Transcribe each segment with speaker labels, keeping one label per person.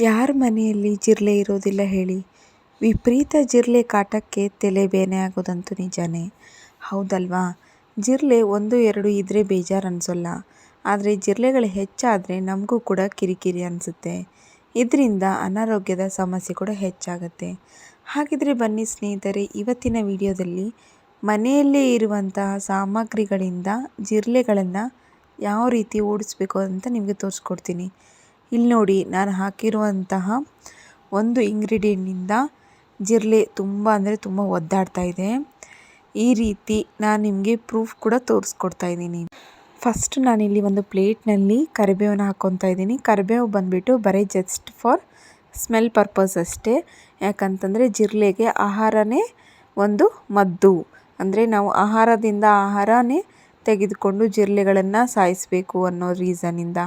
Speaker 1: ಯಾರ ಮನೆಯಲ್ಲಿ ಜಿರಳೆ ಇರೋದಿಲ್ಲ ಹೇಳಿ. ವಿಪರೀತ ಜಿರಲೆ ಕಾಟಕ್ಕೆ ತಲೆ ಬೇನೆ ಆಗೋದಂತೂ ನಿಜಾನೇ. ಹೌದಲ್ವಾ? ಜಿರಳೆ ಒಂದು ಎರಡು ಇದ್ದರೆ ಬೇಜಾರು ಅನಿಸೋಲ್ಲ ಆದರೆ ಜಿರಳೆಗಳು ಹೆಚ್ಚಾದರೆ ನಮಗೂ ಕೂಡ ಕಿರಿಕಿರಿ ಅನಿಸುತ್ತೆ. ಇದರಿಂದ ಅನಾರೋಗ್ಯದ ಸಮಸ್ಯೆ ಕೂಡ ಹೆಚ್ಚಾಗುತ್ತೆ. ಹಾಗಿದ್ರೆ ಬನ್ನಿ ಸ್ನೇಹಿತರೆ, ಇವತ್ತಿನ ವಿಡಿಯೋದಲ್ಲಿ ಮನೆಯಲ್ಲೇ ಇರುವಂತಹ ಸಾಮಗ್ರಿಗಳಿಂದ ಜಿರಳೆಗಳನ್ನು ಯಾವ ರೀತಿ ಓಡಿಸ್ಬೇಕು ಅಂತ ನಿಮಗೆ ತೋರಿಸ್ಕೊಡ್ತೀನಿ. ಇಲ್ಲಿ ನೋಡಿ ನಾನು ಹಾಕಿರುವಂತಹ ಒಂದು ಇಂಗ್ರೀಡಿಯೆಂಟ್ನಿಂದ ಜಿರಳೆ ತುಂಬ ಅಂದರೆ ತುಂಬ ಒದ್ದಾಡ್ತಾ ಇದೆ. ಈ ರೀತಿ ನಾನು ನಿಮಗೆ ಪ್ರೂಫ್ ಕೂಡ ತೋರಿಸ್ಕೊಡ್ತಾ ಇದ್ದೀನಿ. ಫಸ್ಟ್ ನಾನಿಲ್ಲಿ ಒಂದು ಪ್ಲೇಟ್ನಲ್ಲಿ ಕರಿಬೇವನ್ನ ಹಾಕ್ಕೊತಾ ಇದ್ದೀನಿ. ಕರಿಬೇವು ಬಂದುಬಿಟ್ಟು ಬರೀ ಜಸ್ಟ್ ಫಾರ್ ಸ್ಮೆಲ್ ಪರ್ಪಸ್ ಅಷ್ಟೇ. ಯಾಕಂತಂದರೆ ಜಿರಳೆಗೆ ಆಹಾರನೇ ಒಂದು ಮದ್ದು. ಅಂದರೆ ನಾವು ಆಹಾರದಿಂದ ಆಹಾರನೇ ತೆಗೆದುಕೊಂಡು ಜಿರಳೆಗಳನ್ನು ಸಾಯಿಸಬೇಕು ಅನ್ನೋ ರೀಸನ್ನಿಂದ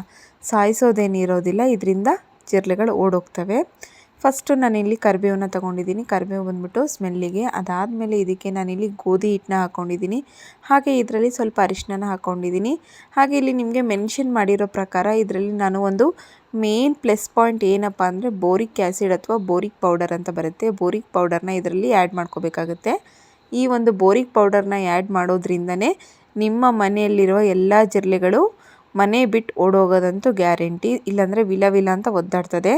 Speaker 1: ಸಾಯಿಸೋದೇನಿರೋದಿಲ್ಲ ಇದರಿಂದ ಜಿರಳೆಗಳು ಓಡೋಗ್ತವೆ. ಫಸ್ಟು ನಾನಿಲ್ಲಿ ಕರಿಬೇವನ್ನ ತೊಗೊಂಡಿದ್ದೀನಿ. ಕರಿಬೇವು ಬಂದ್ಬಿಟ್ಟು ಸ್ಮೆಲ್ಲಿಗೆ ಅದಾದಮೇಲೆ ಇದಕ್ಕೆ ನಾನಿಲ್ಲಿ ಗೋಧಿ ಹಿಟ್ಟನ್ನ ಹಾಕ್ಕೊಂಡಿದ್ದೀನಿ ಹಾಗೆ ಇದರಲ್ಲಿ ಸ್ವಲ್ಪ ಅರಿಶಿನ ಹಾಕ್ಕೊಂಡಿದ್ದೀನಿ ಹಾಗೆ ಇಲ್ಲಿ ನಿಮಗೆ ಮೆನ್ಷನ್ ಮಾಡಿರೋ ಪ್ರಕಾರ ಇದರಲ್ಲಿ ನಾನು ಒಂದು ಮೇನ್ ಪ್ಲಸ್ ಪಾಯಿಂಟ್ ಏನಪ್ಪ ಅಂದರೆ ಬೋರಿಕ್ ಆ್ಯಸಿಡ್ ಅಥವಾ ಬೋರಿಕ್ ಪೌಡರ್ ಅಂತ ಬರುತ್ತೆ. ಬೋರಿಕ್ ಪೌಡರ್ನ ಇದರಲ್ಲಿ ಆ್ಯಡ್ ಮಾಡ್ಕೋಬೇಕಾಗುತ್ತೆ. ಈ ಒಂದು ಬೋರಿಕ್ ಪೌಡರ್ನ ಆ್ಯಡ್ ಮಾಡೋದ್ರಿಂದನೇ ನಿಮ್ಮ ಮನೆಯಲ್ಲಿರುವ ಎಲ್ಲಾ ಜಿರಳೆಗಳು ಮನೆ ಬಿಟ್ಟು ಓಡೋಗೋದಂತೂ ಗ್ಯಾರಂಟಿ, ಇಲ್ಲಾಂದರೆ ವಿಲ ವಿಲ ಅಂತ ಒದ್ದಾಡ್ತದೆ.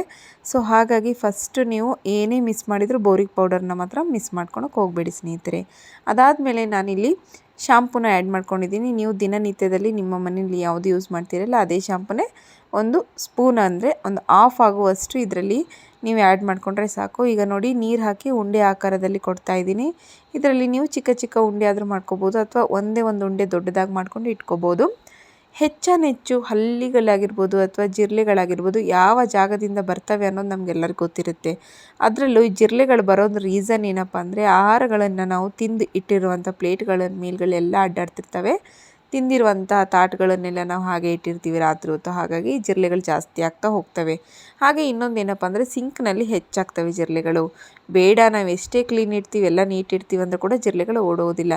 Speaker 1: ಸೊ ಹಾಗಾಗಿ ಫಸ್ಟು ನೀವು ಏನೇ ಮಿಸ್ ಮಾಡಿದರೂ ಬೋರಿಕ್ ಪೌಡರ್ನ ಮಾತ್ರ ಮಿಸ್ ಮಾಡ್ಕೊಳಕ್ಕೆ ಹೋಗಬೇಡಿ ಸ್ನೇಹಿತರೆ. ಅದಾದಮೇಲೆ ನಾನಿಲ್ಲಿ ಶಾಂಪೂನ ಆ್ಯಡ್ ಮಾಡ್ಕೊಂಡಿದ್ದೀನಿ. ನೀವು ದಿನನಿತ್ಯದಲ್ಲಿ ನಿಮ್ಮ ಮನೆಯಲ್ಲಿ ಯಾವುದು ಯೂಸ್ ಮಾಡ್ತೀರಲ್ಲ, ಅದೇ ಶಾಂಪೂನೇ ಒಂದು ಸ್ಪೂನ್ ಅಂದರೆ ಒಂದು ಆಫ್ ಆಗುವಷ್ಟು ಇದರಲ್ಲಿ ನೀವು ಆ್ಯಡ್ ಮಾಡಿಕೊಂಡ್ರೆ ಸಾಕು. ಈಗ ನೋಡಿ, ನೀರು ಹಾಕಿ ಉಂಡೆ ಆಕಾರದಲ್ಲಿ ಕೊಡ್ತಾ ಇದ್ದೀನಿ. ಇದರಲ್ಲಿ ನೀವು ಚಿಕ್ಕ ಚಿಕ್ಕ ಉಂಡೆ ಆದರೂ ಮಾಡ್ಕೋಬೋದು ಅಥವಾ ಒಂದೇ ಒಂದು ಉಂಡೆ ದೊಡ್ಡದಾಗಿ ಮಾಡ್ಕೊಂಡು ಇಟ್ಕೋಬೋದು. ಹೆಚ್ಚಾನೆಚ್ಚು ಹಲ್ಲಿಗಳಾಗಿರ್ಬೋದು ಅಥವಾ ಜಿರಳೆಗಳಾಗಿರ್ಬೋದು ಯಾವ ಜಾಗದಿಂದ ಬರ್ತವೆ ಅನ್ನೋದು ನಮಗೆಲ್ಲರಿಗೂ ಗೊತ್ತಿರುತ್ತೆ. ಅದರಲ್ಲೂ ಈ ಜಿರಳೆಗಳು ಬರೋದು ರೀಸನ್ ಏನಪ್ಪ ಅಂದರೆ ಆಹಾರಗಳನ್ನು ನಾವು ತಿಂದು ಇಟ್ಟಿರುವಂಥ ಪ್ಲೇಟ್ಗಳ ಮೇಲುಗಳೆಲ್ಲ ಅಡ್ಡಾಡ್ತಿರ್ತವೆ. ತಿಂದಿರುವಂಥ ತಾಟ್ಗಳನ್ನೆಲ್ಲ ನಾವು ಹಾಗೆ ಇಟ್ಟಿರ್ತೀವಿ ರಾತ್ರಿ ಹೊತ್ತು. ಹಾಗಾಗಿ ಜಿರಳೆಗಳು ಜಾಸ್ತಿ ಆಗ್ತಾ ಹೋಗ್ತವೆ. ಹಾಗೆ ಇನ್ನೊಂದು ಏನಪ್ಪ ಅಂದರೆ ಸಿಂಕ್ನಲ್ಲಿ ಹೆಚ್ಚಾಗ್ತವೆ ಜಿರಳೆಗಳು. ಬೇಡ, ನಾವು ಎಷ್ಟೇ ಕ್ಲೀನ್ ಇಡ್ತೀವಿ, ಎಲ್ಲ ನೀಟ್ ಇಡ್ತೀವಿ ಅಂದರೂ ಕೂಡ ಜಿರಳೆಗಳು ಓಡೋದಿಲ್ಲ.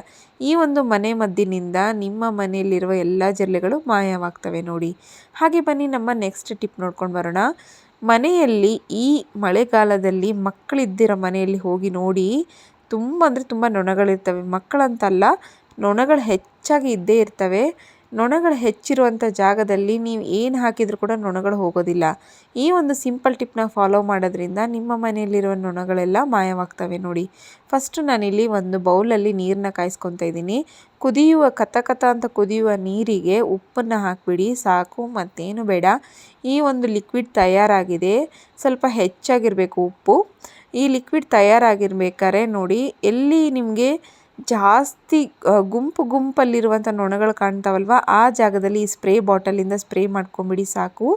Speaker 1: ಈ ಒಂದು ಮನೆ ಮದ್ದಿನಿಂದ ನಿಮ್ಮ ಮನೆಯಲ್ಲಿರುವ ಎಲ್ಲ ಜಿರಳೆಗಳು ಮಾಯವಾಗ್ತವೆ ನೋಡಿ. ಹಾಗೆ ಬನ್ನಿ, ನಮ್ಮ ನೆಕ್ಸ್ಟ್ ಟಿಪ್ ನೋಡ್ಕೊಂಡು ಬರೋಣ. ಮನೆಯಲ್ಲಿ ಈ ಮಳೆಗಾಲದಲ್ಲಿ ಮಕ್ಕಳಿದ್ದಿರೋ ಮನೆಯಲ್ಲಿ ಹೋಗಿ ನೋಡಿ, ತುಂಬ ಅಂದರೆ ತುಂಬ ನೊಣಗಳಿರ್ತವೆ. ಮಕ್ಕಳಂತಲ್ಲ ನೊಣಗಳು ಹೆಚ್ಚಾಗಿ ಇದ್ದೇ ಇರ್ತವೆ. ನೊಣಗಳು ಹೆಚ್ಚಿರುವಂಥ ಜಾಗದಲ್ಲಿ ನೀವು ಏನು ಹಾಕಿದರೂ ಕೂಡ ನೊಣಗಳು ಹೋಗೋದಿಲ್ಲ. ಈ ಒಂದು ಸಿಂಪಲ್ ಟಿಪ್ನ ಫಾಲೋ ಮಾಡೋದ್ರಿಂದ ನಿಮ್ಮ ಮನೆಯಲ್ಲಿರುವ ನೊಣಗಳೆಲ್ಲ ಮಾಯವಾಗ್ತವೆ ನೋಡಿ. ಫಸ್ಟು ನಾನಿಲ್ಲಿ ಒಂದು ಬೌಲಲ್ಲಿ ನೀರನ್ನ ಕಾಯಿಸ್ಕೊತಾ ಇದ್ದೀನಿ. ಕುದಿಯುವ ಕಥ ಕಥ ಅಂತ ಕುದಿಯುವ ನೀರಿಗೆ ಉಪ್ಪನ್ನು ಹಾಕಿಬಿಡಿ, ಸಾಕು ಮತ್ತೇನು ಬೇಡ. ಈ ಒಂದು ಲಿಕ್ವಿಡ್ ತಯಾರಾಗಿದೆ. ಸ್ವಲ್ಪ ಹೆಚ್ಚಾಗಿರಬೇಕು ಉಪ್ಪು. ಈ ಲಿಕ್ವಿಡ್ ತಯಾರಾಗಿರ್ಬೇಕಾದ್ರೆ ನೋಡಿ ಎಲ್ಲಿ ನಿಮಗೆ ಜಾಸ್ತಿ ಗುಂಪು ಗುಂಪಲ್ಲಿರುವಂಥ ನೊಣಗಳು ಕಾಣ್ತಾವಲ್ವ? ಆ ಜಾಗದಲ್ಲಿ ಈ ಸ್ಪ್ರೇ ಬಾಟಲಿಂದ ಸ್ಪ್ರೇ ಮಾಡ್ಕೊಂಬಿಡಿ ಸಾಕು.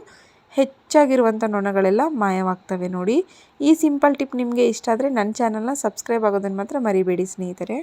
Speaker 1: ಹೆಚ್ಚಾಗಿರುವಂಥ ನೊಣಗಳೆಲ್ಲ ಮಾಯವಾಗ್ತವೆ ನೋಡಿ. ಈ ಸಿಂಪಲ್ ಟಿಪ್ ನಿಮಗೆ ಇಷ್ಟ ಆದರೆ ನನ್ನ ಚಾನಲ್ನ ಸಬ್ಸ್ಕ್ರೈಬ್ ಆಗೋದನ್ನು ಮಾತ್ರ ಮರಿಬೇಡಿ ಸ್ನೇಹಿತರೆ.